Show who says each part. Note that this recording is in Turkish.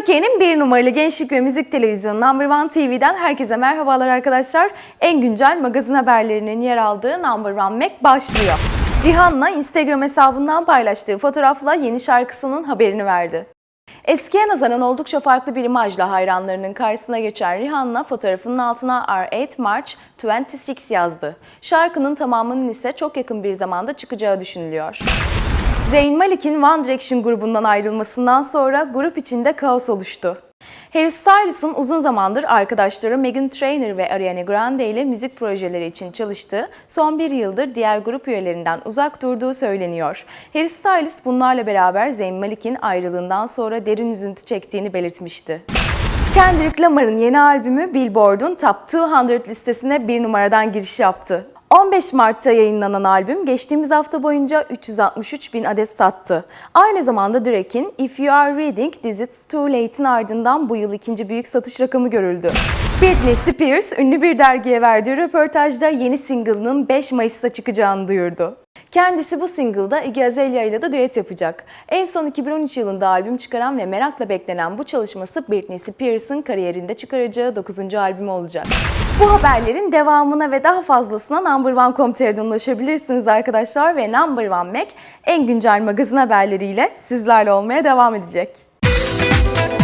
Speaker 1: Türkiye'nin bir numaralı gençlik ve müzik televizyonu Number One TV'den herkese merhabalar arkadaşlar. En güncel magazin haberlerinin yer aldığı Number One Mac başlıyor. Rihanna Instagram hesabından paylaştığı fotoğrafla yeni şarkısının haberini verdi. Eskiye nazaran oldukça farklı bir imajla hayranlarının karşısına geçen Rihanna fotoğrafının altına R8 March 26 yazdı. Şarkının tamamının ise çok yakın bir zamanda çıkacağı düşünülüyor. Zayn Malik'in One Direction grubundan ayrılmasından sonra grup içinde kaos oluştu. Harry Styles'ın uzun zamandır arkadaşları Meghan Trainor ve Ariana Grande ile müzik projeleri için çalıştığı, son bir yıldır diğer grup üyelerinden uzak durduğu söyleniyor. Harry Styles bunlarla beraber Zayn Malik'in ayrılığından sonra derin üzüntü çektiğini belirtmişti. Kendrick Lamar'ın yeni albümü Billboard'un Top 200 listesine bir numaradan giriş yaptı. 15 Mart'ta yayınlanan albüm geçtiğimiz hafta boyunca 363 bin adet sattı. Aynı zamanda Drake'in If You Are Reading This It's Too Late'in ardından bu yıl ikinci büyük satış rakamı görüldü. Britney Spears ünlü bir dergiye verdiği röportajda yeni single'ının 5 Mayıs'ta çıkacağını duyurdu. Kendisi bu single'da Iggy Azalea ile de düet yapacak. En son 2013 yılında albüm çıkaran ve merakla beklenen bu çalışması Britney Spears'ın kariyerinde çıkaracağı 9. albüm olacak. Bu haberlerin devamına ve daha fazlasına Number One Comter'den ulaşabilirsiniz arkadaşlar ve Number One Mac en güncel magazin haberleriyle sizlerle olmaya devam edecek. Müzik